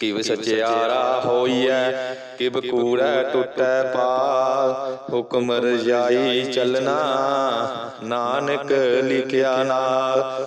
ਕਿਵ ਸਚਿਆਰਾ ਹੋਈਐ ਕਿਵ ਕੂੜੈ ਟੁੱਟੈ ਪਾਲ ਹੁਕਮ ਰਜਾਈ ਚੱਲਣਾ ਨਾਨਕ ਲਿਖਿਆ ਨਾਲ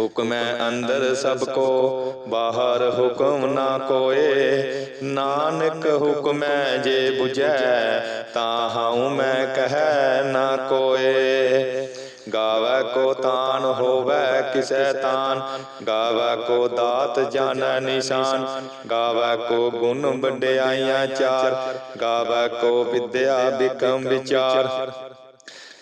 ਹੁਕਮੈ ਅੰਦਰ ਸਭ ਕੋ ਬਾਹਰ ਹੁਕਮ ਨਾ ਕੋਏ। ਨਾਨਕ ਹੁਕਮੈ ਜੇ 부ਝੈ ਤਾਂ ਹਉ ਮੈਂ ਕਹੈ ਨਾ ਕੋਏ। ਗਾਵੈ ਕੋ ਤਾਨ ਹੋਵੈ ਕਿਸੈ ਤਾਨ। ਗਾਵੈ ਕੋ ਦਾਤ ਜਾਣੈ ਨਿਸ਼ਾਨ। ਗਾਵੈ ਕੋ ਗੁਣ ਵਡਿਆਈਆਂ ਚਾਰ। ਗਾਵੈ ਕੋ ਵਿਦਿਆ ਬਿਕਮ ਵਿਚਾਰ।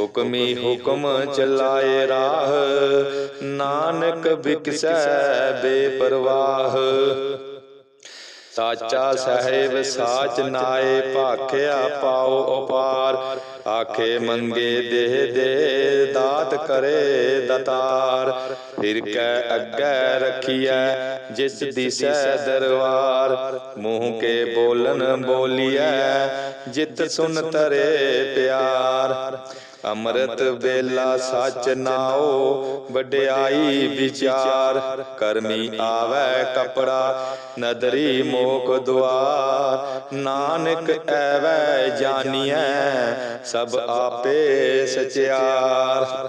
ਹੁਕਮੀ ਹੁਕਮ ਚਲਾਏ ਰਾਹ। ਨਾਨਕ ਵਿਕਸੈ ਬੇਪਰਵਾਹ। ਸਾਚਾ ਸਾਹਿਬ ਸਾਚ ਨਾਏ ਭਾਖਿਆ ਪਾਉ ਉਪਾਰ। ਆਖੇ ਮੰਗੇ ਦੇਹ ਦੇ ਦਾਤ ਕਰੇ ਦਤਾਰ। ਫਿਰ ਕੈ ਅੱਗੇ ਰਖੀਐ ਜਿਸ ਦਿਸੈ ਦਰਬਾਰ। ਮੂੰਹ ਕੇ ਬੋਲਨ ਬੋਲੀਐ ਜਿਤ ਸੁਨ ਤਰੇ ਪਿਆਰ। ਅੰਮ੍ਰਿਤ ਵੇਲਾ ਸੱਚ ਨਾਓ ਵਡਿਆਈ ਵਿਚਾਰ, ਕਰਮੀ ਆਵੈ ਕਪੜਾ, ਨਦਰੀ ਮੋਕ ਦੁਆਰ, ਨਾਨਕ ਐਵੈ ਜਾਣੀਐ ਸਭ ਆਪੇ ਸਚਿਆਰ।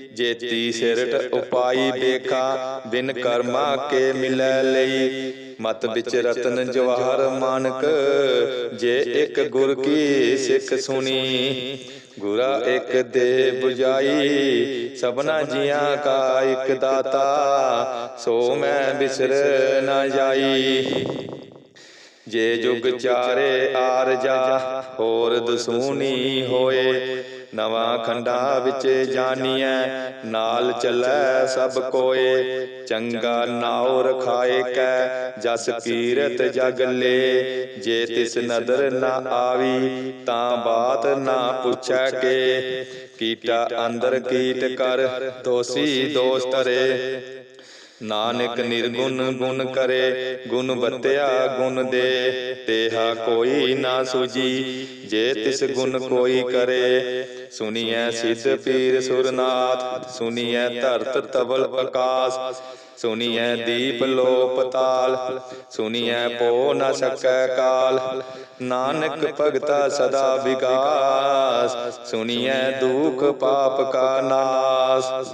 ਜੇਤੀ ਸਿਰਟ ਉਪਾਈ ਬੇਖਾ ਬਿਨ ਕਰਮਾ ਕੇ ਮਿਲੈ ਲਈ। ਮਤ ਵਿੱਚ ਰਤਨ ਜਵਾਹਰ ਮਾਨਕ ਜੇ ਇੱਕ ਗੁਰ ਕੀ ਸਿੱਖ ਸੁਣੀ। ਗੁਰਾ ਇੱਕ ਦੇ 부ਜਾਈ ਸਭਨਾ ਜੀਆਂ ਕਾ ਇੱਕ ਦਾਤਾ। ਸੋ ਮੈਂ ਬਿਸਰ ਨਾ ਜਾਈ। ਜੇ ਜੁਗ ਚਾਰੇ ਆਰਜਾ ਹੋਰ ਦਸੂਨੀ ਹੋਏ। ਨਵਾਂ ਖੰਡਾ ਵਿੱਚ ਜਾਣੀਐ ਨਾਲ ਚੱਲੈ ਸਭ ਕੋਏ। ਚੰਗਾ ਨਾਉ ਰਖਾਏ ਕੈ ਜਸ ਕੀਰਤ ਜਗ ਲੇ। ਜੇ ਤਿਸ ਨਦਰ ਨਾ ਆਵੀ ਤਾਂ ਬਾਤ ਨਾ ਪੁੱਛੈ ਕੇ। ਕੀਟਾ ਅੰਦਰ ਕੀਟ ਕਰ ਦੋਸੀ ਦੋਸ ਤਰੇ। ਨਾਨਕ ਨਿਰਗੁਣ ਗੁਣ ਕਰੇ ਗੁਣ ਬਤਿਆ ਗੁਣ ਦੇ ਤੇਹਾ ਕੋਈ ਨਾ ਸੁਜੀ ਜੇ ਤਿਸ ਗੁਣ ਕੋਈ ਕਰੇ ਸੁਨੀਐ ਸਿੱਧ ਪੀਰ ਸੁਰਨਾਥ ਸੁਨੀਐ ਧਰਤ ਤਵਲ ਆਕਾਸ ਸੁਨੀਐ ਦੀਪ ਲੋਪ ਤਾਲ ਸੁਨੀਐ ਪੋ ਨ ਸਕੈ ਕਾਲ ਨਾਨਕ ਭਗਤਾ ਸਦਾ ਵਿਗਾਸ ਸੁਨੀਐ ਦੁਖ ਪਾਪ ਕਾ ਨਾਸ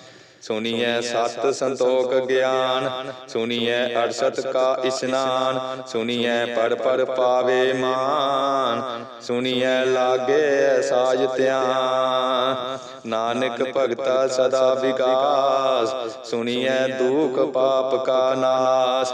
ਸੁਣੀਐ ਸਤ ਸੰਤੋਖ ਗਿਆਨ ਸੁਣੀਐ ਅਰਸਤ ਕਾ ਇਸਨਾਨ ਸੁਣੀਐ ਪੜ ਪੜ ਪਾਵੇ ਮਾਨ ਸੁਣੀਐ ਲਾਗੇ ਸਾਜ ਧਿਆਨ ਨਾਨਕ ਭਗਤਾ ਸਦਾ ਵਿਗਾਸ ਸੁਣੀਐ ਦੁਖ ਪਾਪ ਕਾ ਨਾਸ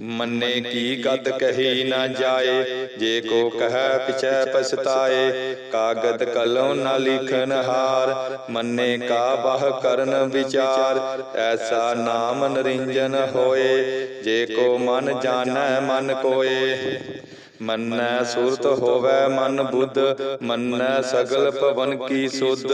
ਮੰਨੇ ਕੀ ਗਦ ਕਹੀ ਨਾ ਜਾਏ? ਜੇ ਕੋ ਕਹੈ ਪਿਛੈ ਪਛਤਾਏ ਕਾਗਦ ਕਲਮ ਨਾ ਲਿਖਨ ਹਾਰ। ਮੰਨੇ ਕਾ ਬਾਹ ਕਰਨ ਵਿਚਾਰ। ਐਸਾ ਨਾਮ ਨਰਿੰਜਨ ਹੋਏ। ਜੇ ਕੋ ਮਨ ਜਾਣੈ ਮਨ ਕੋਏ। ਮੰਨੈ ਸੁਰਤ ਹੋਵੇ ਮਨ ਬੁੱਧ। ਮੰਨੈ ਸਗਲ ਭਵਨ ਕੀ ਸੁਧ।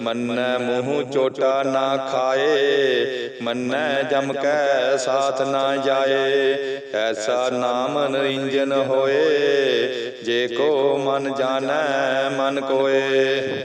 ਮੰਨੈ ਮੂੰਹ ਚੋਟਾ ਨਾ ਖਾਏ। ਮੰਨੈ ਜਮ ਕੈ ਸਾਥ ਨਾ ਜਾਏ, ਐਸਾ ਨਾਮ ਨਰਿੰਜਨ ਹੋਏ, ਜੇ ਕੋ ਮਨ ਜਾਣੈ ਮਨ ਕੋਏ।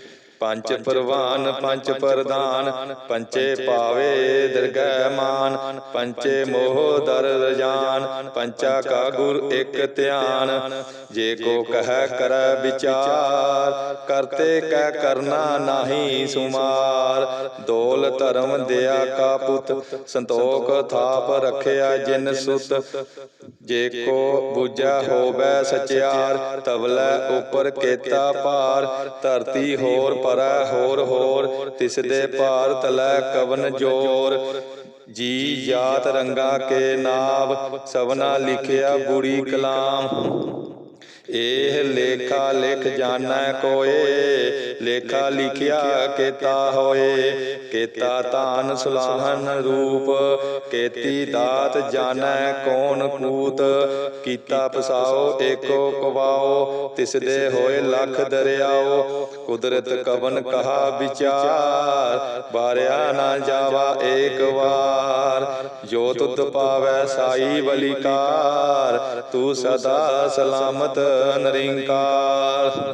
ਪੰਜ ਪਰਵਾਨ ਪੰਜ ਪ੍ਰਦਾਨ ਪੰਚੇ ਪਾਵੇ ਦਰਗਹਿ ਮਾਨ ਪੰਚੇ ਮੋਹ ਦਰ ਰਜਾਨ ਪੰਚਾ ਕਾ ਗੁਰ ਇੱਕ ਧਿਆਨ। ਜੇ ਕੋ ਕਹੈ ਕਰੈ ਵਿਚਾਰ ਕਰਤੇ ਕਹਿ ਕਰਨਾ ਨਾਹੀ ਸੁਮਾਰ। ਦੋਲ ਧਰਮ ਦਿਆ ਕਾ ਪੁੱਤ ਸੰਤੋਖ ਥਾਪ ਰਖਿਆ ਜਿਨ ਸੁਤ। ਜੇ ਕੋ ਬੁਝਾ ਹੋਵੇ ਸਚਿਆਰ ਤਵਲੇ ਉਪਰ ਕੇਤਾ ਭਾਰ। ਧਰਤੀ ਹੋਰ ਪਰੈ ਹੋਰ ਹੋਰ ਤਿਸ ਦੇ ਭਾਰ ਤਲੈ ਕਵਨ ਜੋਰ। ਜੀ ਜਾਤ ਰੰਗਾ ਕੇ ਨਾਮ ਸਭਨਾ ਲਿਖਿਆ ਬੁੜੀ ਕਲਾਮ। ਇਹ ਲੇਖਾ ਲਿਖ ਜਾਣੈ ਕੋਏ, ਲੇਖਾ ਲਿਖਿਆ ਕੇਤਾ ਹੋਏ। ਕੇਤਾ ਤਾਨ ਸੁਲਾਹਨ ਰੂਪ, ਕੇਤੀ ਦਾਤ ਜਾਣੈ ਕੌਣ ਕੂਤ। ਕੀਤਾ ਪਸਾਓ ਏਕੋ ਕਵਾਓ ਤਿਸ ਦੇ ਹੋਏ ਲੱਖ ਦਰਿਆਓ। ਕੁਦਰਤ ਕਵਨ ਕਹਾ ਵਿਚਾਰ ਬਾਰਿਆ ਨਾ ਜਾਵਾ ਏਕ ਵਾਰ। ਜੋ ਤੁਧ ਪਾਵੈ ਸਾਈ ਬਲਿਕਾਰ, ਤੂੰ ਸਦਾ ਸਲਾਮਤ ਨਰਿੰਕਾਰ।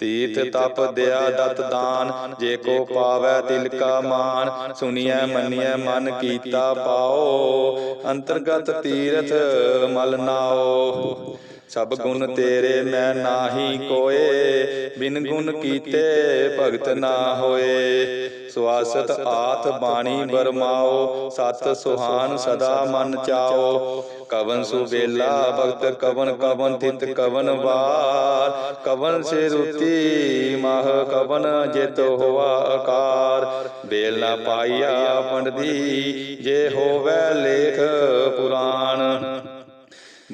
ਤੀਰਥ ਤਪ ਦਇਆ ਦਤ ਦਾਨ, ਜੇ ਕੋ ਪਾਵੈ ਤਿਲ ਕਾ ਮਾਨ ਸੁਣੀਐ ਮੰਨੀਐ ਮਨ ਕੀਤਾ ਪਾਓ, ਅੰਤਰਗਤ ਤੀਰਥ ਮਲ ਨਾਓ। ਸਭ ਗੁਣ ਤੇਰੇ ਮੈਂ ਨਾਹੀ ਕੋਏ, ਬਿਨ ਗੁਣ ਕੀਤੇ ਭਗਤ ਨਾ ਹੋਏ। ਸਵਾਸਤ ਆਤ ਬਾਣੀ ਬਰਮਾਓ, ਸਤ ਸੁਹਾਨ ਸਦਾ ਮਨ ਚਾਓ। ਕਵਨ ਸੁਬੇਲਾ ਭਗਤ, ਕਵਨ ਕਵਨ ਤਿਤ ਕਵਨ ਵਾਰ। ਕਵਨ ਸੇ ਰੁਤੀ ਮਹ ਕਵਨ ਜਿਤ ਹੋਆ ਆਕਾਰ ਬੇਲ ਨਾ ਪਾਈਆ ਪੰਡਦੀ ਜੇ ਹੋਵੇ ਲੇਖ ਪੁਰਾਣ।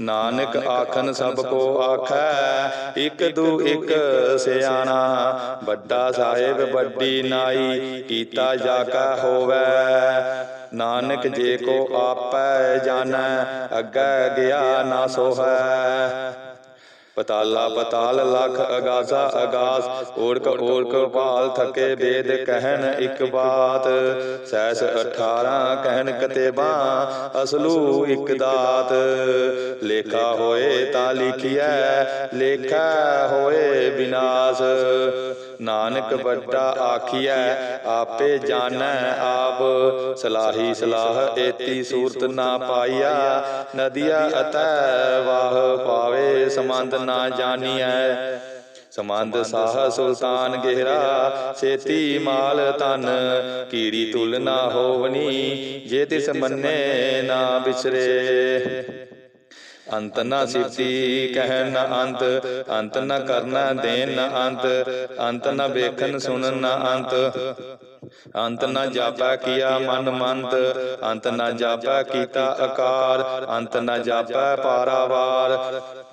ਨਾਨਕ ਆਖਨ ਸਭ ਕੋ ਆਖੈ ਇਕ ਦੂ ਇਕ ਸਿਆਣਾ। ਵੱਡਾ ਸਾਹਿਬ ਵੱਡੀ ਨਾਈ ਕੀਤਾ ਜਾ ਕਾ ਹੋਵੈ। ਨਾਨਕ ਜੇ ਕੋ ਆਪੈ ਜਾਣੈ ਅੱਗੇ ਗਿਆ ਨਾ ਸੋਹੈ। ਪਤਾਲਾ ਪਤਾਲ ਲਖ ਅਗਾਸਾ ਅਗਾਸ ਓੜਕ ਓੜਕ ਭਾਲ ਥਕੇ ਵੇਦ ਕਹਿਣ ਇੱਕ ਬਾਤ। ਸੈਸ 18 ਕਹਿਣ ਕਤੇਬਾ, ਅਸਲੂ ਇੱਕ ਦਾਤ। ਲੇਖਾ ਹੋਏ ਤਾਂ ਲਿਖਿਐ, ਲੇਖਾ ਹੋਏ ਵਿਨਾਸ਼ ਨਾਨਕ ਵੱਡਾ ਆਖੀਐ, ਆਪੇ ਜਾਣੈ ਆਪ। ਸਲਾਹੀ ਸਲਾਹ ਏਤੀ ਸੂਰਤ ਨਾ ਪਾਈਆ, ਨਦੀਆ ਅਤੈ ਵਾਹ ਪਾਵੇ ਸਮੰਦ ਨਾ ਜਾਣੀਐ। ਸਮੰਦ ਸਾਹ ਸੁਲਤਾਨ ਗਹਿਰਾ ਸੇਤੀ ਮਾਲ ਤਨ ਕੀੜੀ ਤੁਲ ਨਾ ਹੋਵਨੀ, ਜੇ ਤਿਸ ਮੰਨੇ ਨਾ ਬਿਸਰੇ ਅੰਤ ਨਾ ਸਿਫਤੀ ਕਹਿਣ ਨਾ ਅੰਤ ਅੰਤ ਨਾ ਕਰਨਾ ਦੇਨ ਨਾ ਅੰਤ ਅੰਤ ਨਾ ਵੇਖਣ ਸੁਣਨ ਨਾ ਅੰਤ। ਅੰਤ ਨਾ ਜਾਪਾ ਕੀਆ ਮਨ ਮੰਤ, ਅੰਤ ਨਾ ਜਾਪਾ ਕੀਤਾ ਆਕਾਰ, ਅੰਤ ਨਾ ਜਾਪਾ ਪਾਰਾਵਾਰ।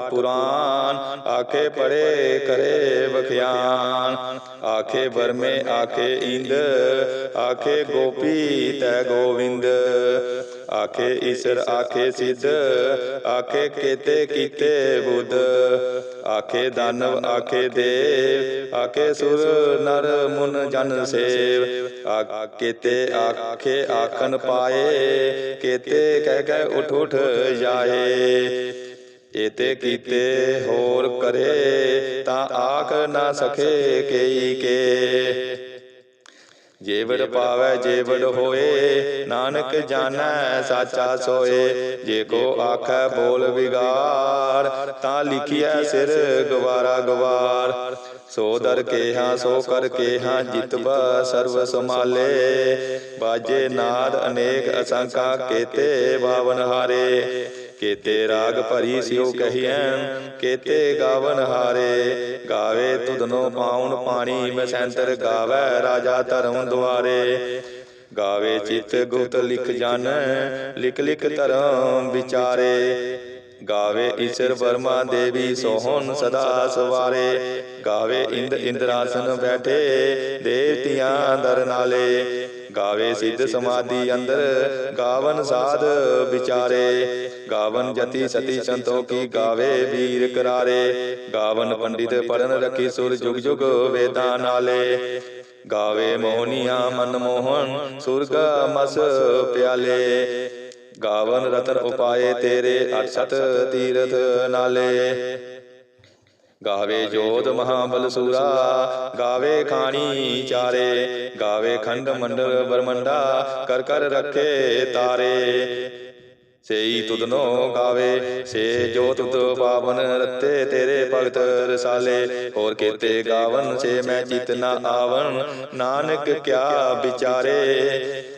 ਪੁਰਾਨ ਆਖੇ ਪੜੇ ਕਰੇ ਬਖਿਆਨ ਆਖੇ ਬਰਮੇ ਆਖੇ ਇੰਦ ਆਖੇ ਗੋਪੀ ਤੈ ਗੋਵਿੰਦ ਆਖੇ ਈਸ਼ਰ ਆਖੇ ਸਿੱਧ ਆਖੇ ਕੀਤੇ ਕੀਤੇ ਬੁੱਧ ਆਖੇ ਦਾਨਵ ਆਖੇ ਦੇਵ ਆਖੇ ਸੁਰ ਨਰ ਮੁਨ ਜਨ ਸੇਵ ਆਖੇ ਤੇ ਆਖੇ ਆਖਣ ਪਾਏ ਕੀਤੇ ਕਹਿ ਕਹਿ ਉਠ ਉਠ ਜਾਏ ਇਤੇ ਕੀਤੇ ਹੋਰ ਕਰੇ, ਤਾਂ ਆਖ ਨਾ ਸਕੇ ਕਈ ਕੇ। ਜੇਵੜ ਪਾਵੈ, ਜੇਵੜ ਹੋਏ, ਨਾਨਕ ਜਾਣੈ, ਸਾਚਾ ਸੋਏ। ਜੇ ਕੋ ਆਖੈ ਬੋਲ ਵਿਗਾਰ, ਤਾਂ ਲਿਖਿਆ ਸਿਰ ਗਵਾਰਾ ਗਵਾਰ। ਸੋ ਦਰ ਕੇਹਾ, ਸੋ ਕਰ ਕੇਹਾ ਜਿਤਬਾ ਸਰਵ ਸਮਾਲੇ ਬਾਜੇ ਨਾਦ ਅਨੇਕ ਅਸੰਖਾ ਕੇਤੇ ਬਾਵਨ ਹਾਰੇ। ਕੇਤੇ ਰਾਗ ਭਰੀ ਸਿਉ ਕਹੀਐ ਕੇਤੇ ਗਾਵਨ ਹਾਰੇ। ਗਾਵੇ ਤੁਧਨੋ ਪਾਉਣ ਪਾਣੀ ਮਸੈਂਤਰ ਗਾਵੇ ਰਾਜਾ ਧਰਮ ਦੁਆਰੇ। ਗਾਵੇ ਚਿਤ ਗੁਪਤ ਲਿਖ ਜਨ, ਲਿਖ ਲਿਖ ਧਰਮ ਵਿਚਾਰੇ। ਗਾਵੇ ਈਸ਼ਰ ਵਰਮਾ ਦੇਵੀ ਸੋਹਣ ਸਦਾ ਸਵਾਰੇ। ਗਾਵੇ ਇੰਦ ਇੰਦਰਾਸਨ ਬੈਠੇ, ਦੇਵਤਿਆਂ ਦਰ ਨਾਲੇ। ਗਾਵੇ ਸਿੱਧ ਸਮਾਧੀ ਅੰਦਰ ਗਾਵਨ ਸਾਧ ਵਿਚਾਰੇ। ਗਾਵਨ ਜਤੀ ਸਤੀ ਸੰਤੋਖੀ ਗਾਵੇ ਵੀਰ ਕਰਾਰੇ। ਗਾਵਨ ਪੰਡਿਤ ਪੜਨ ਰਖੀ ਸੁਰ ਜੁਗ ਜੁਗ ਵੇਦਾਂ ਨਾਲੇ। ਗਾਵੇ ਮੋਹਨੀਆਂ ਮਨ ਮੋਹਨ ਸੁਰਗ ਮਸ ਪਿਆਲੇ। ਗਾਵਨ ਰਤਨ ਉਪਾਏ ਤੇਰੇ ਅਠਸਤ ਤੀਰਥ ਨਾਲੇ। ਗਾਵੇ ਜੋਧ ਮਹਾਬਲ ਸੂਰਾ ਗਾਵੇ ਖਾਣੀ ਚਾਰੇ ਗਾਵੇ ਖੰਡ ਮੰਡਲ ਬਰਮੰਡਾ ਕਰ ਕਰ ਰੱਖੇ ਤਾਰੇ। ਸੇਈ ਤੁਧਨੋ ਗਾਵੇ ਸੇ ਜੋ ਤੁਧ ਪਾਵਨ ਰਤੇ ਤੇਰੇ ਭਗਤ ਰਸਾਲੇ। ਹੋਰ ਕੀਤੇ ਗਾਵਨ ਸੇ ਮੈਂ ਚਿਤ ਨਾ ਆਵਨ ਨਾਨਕ ਕਿਆ ਵਿਚਾਰੇ।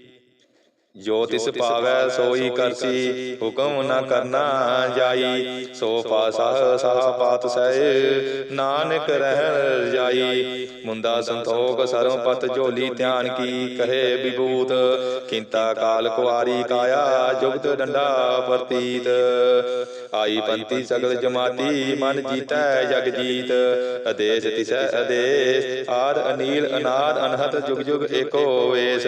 ਜੋ ਤਿਸ ਪਾਵੈ ਸੋਈ ਕਰਸੀ ਹੁਕਮ ਨਾ ਕਰਨਾ ਜਾਈ। ਸੋ ਪਾਸਾ ਸਾਹ ਪਾਤ ਸਹਿ ਨਾਨਕ ਰਹਿ ਜਾਈ। ਮੁੰਦਾ ਸੰਤੋਖ ਸਰਮ ਪਤ ਝੋਲੀ ਧਿਆਨ ਕੀ ਕਹੇ ਵਿਭੂਤ। ਕਿੰਤਾ ਕਾਲ ਕੁਆਰੀ ਕਾਇਆ ਜੁਗਤ ਡੰਡਾ ਵਰਤੀਤ। ਆਈ ਪੰਤੀ ਸਗਲ ਜਮਾਤੀ ਮਨ ਜੀਤੈ ਜਗ ਜੀਤ ਅਦੇਸ ਤਿਸੈ ਅਦੇਸ ਆਦ ਅਨੀਲ ਅਨਾਦ ਅਨਹਤ ਜੁਗ ਜੁਗ ਏਕੋ ਵੇਸ।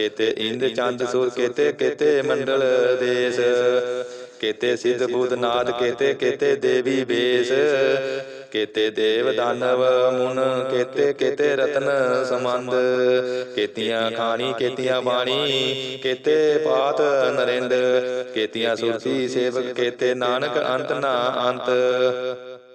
ਕੇਤੇ ਇੰਦ ਚੰਦ ਸੁਰ ਕੇਤੇ ਕੇਤੇ ਮੰਡਲ ਦੇਸ। ਕੇਤੇ ਸਿੱਧ ਬੁੱਧ ਨਾਦ ਕੇਤੇ ਕੇਤੇ ਦੇਵੀ ਬੇਸ। ਕੇਤੇ ਦੇਵ ਦਾਨਵ ਮੁਨ ਕੇਤੇ ਕੇਤੇ ਰਤਨ ਸਮੰਦ ਕੇਤੀਆਂ ਖਾਣੀ ਕੇਤੀਆਂ ਬਾਣੀ ਕੇਤੇ ਪਾਤ ਨਰਿੰਦ। ਕੇਤੀਆਂ ਸੁਰਤੀ ਸੇਵਕ ਕੇਤੇ ਨਾਨਕ ਅੰਤ ਨਾ ਅੰਤ।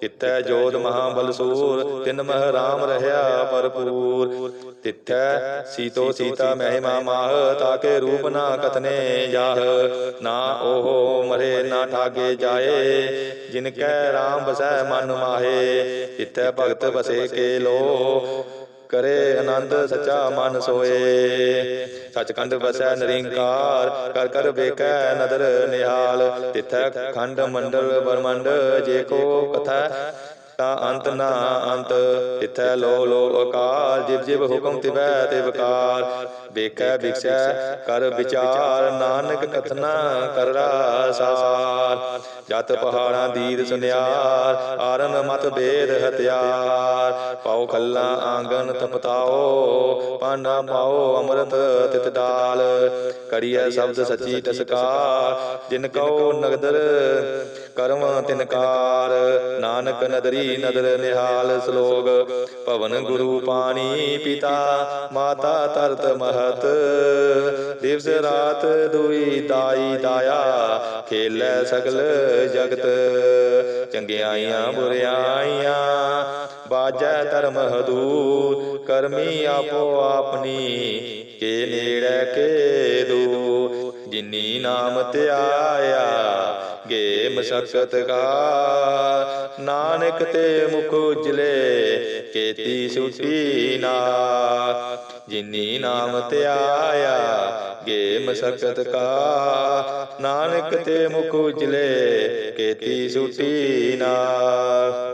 ਤਿੱਥੈ ਜੋਤ ਮਹਾਬਲ ਸੂਰ ਤਿਨ ਮਹ ਰਾਮ ਰਹਾ ਭਰਪੂਰ। ਤਿੱਥੈ ਸੀਤੋ ਸੀਤਾ ਮਹਿਮਾ ਮਾਹ, ਤਾਕੇ ਰੂਪ ਨਾ ਕਤਨੇ ਜਾਹ। ਨਾ ਉਹ ਮਰੇ, ਨਾ ਠਾਗੇ ਜਾਏ, ਜਿਨ ਕੈ ਰਾਮ ਬਸੈ ਮਨ ਮਾਹੇ। ਤਿੱਥੈ ਭਗਤ ਬਸੇ ਕੇ ਲੋ ਕਰੇ ਆਨੰਦ ਸਚਾ ਮਨ ਸੋਏ। ਸਚਖੰਡ ਵਸੈ ਨਿਰੰਕਾਰ ਕਰ ਕਰ ਵੇਖੈ ਨਦਰ ਨਿਹਾਲ। ਤਿਥੈ ਖੰਡ ਮੰਡਲ ਬਰਮੰਡ ਜੇ ਕੋ ਕਥਾ ਤਾ ਅੰਤ ਨਾ ਅੰਤ। ਤਿਥੈ ਲੋ ਲੋ ਅਕਾਲ ਜਿਵ ਜਿਵ ਹੁਕਮ ਤਿਵੈ ਤੇ ਵਕਾਰ ਵੇਖੈ ਵਿਖਸੈ ਕਰ ਵਿਚਾਰ, ਨਾਨਕ ਕਥਨਾ ਕਰਰਾ ਸਾਰ। ਜਤ ਪਹਾੜਾਂ ਦੀਦ ਸੁਨਿਆਰ, ਆਰਨ ਮਤ ਬੇਦ ਹਤਿਆਰ ਪਾਉ ਖੱਲਾ ਆਂਗਨ ਤਪਤਾਓ ਪਾਣਾ ਪਾਓ ਅੰਮ੍ਰਿਤ ਤਿਤ ਡਾਲ। ਕਰੀਐ ਸ਼ਬਦ ਸੱਚੀ ਟਸਕਾਰ, ਜਿਨ ਕਉ ਨਗਦਰ ਕਰਮ ਤਿਨਕਾਰ ਨਾਨਕ ਨਦਰੀ ਨਦਰ ਨਿਹਾਲ ਸਲੋਗ, ਭਵਨ ਗੁਰੂ ਪਾਣੀ ਪਿਤਾ, ਮਾਤਾ ਤਰਤ ਮਹਤ ਦਿਵਸ ਰਾਤ ਦੁਈ ਦਾਈ ਦਾਇਆ, ਖੇਲੇ ਸਗਲ ਜਗਤ। ਚੰਗਿਆਈਆਂ ਬੁਰਿਆਈਆਂ ਬਾਜੈ ਧਰਮ ਹਦੂਰ, ਕਰਮੀ ਆਪੋ ਆਪਣੀ, ਕੇ ਨੇੜੇ ਕੇ ਦੂਰ। ਜਿਨੀ ਨਾਮ ਧਿਆਇਆ ਗੇ ਮਸਕਤ ਕਾ ਨਾਨਕ ਤੇ ਮੁਖ ਉਜਲੇ, ਕੇਤੀ ਸੁਟੀ ਨਾ ਜਿਨੀ ਨਾਮ ਧਿਆਇਆ ਗੇ ਮਸਕਤ ਕਾ ਨਾਨਕ ਤੇ ਮੁਖ ਉਜਲੇ, ਕੇਤੀ ਸੁਟੀ ਨਾ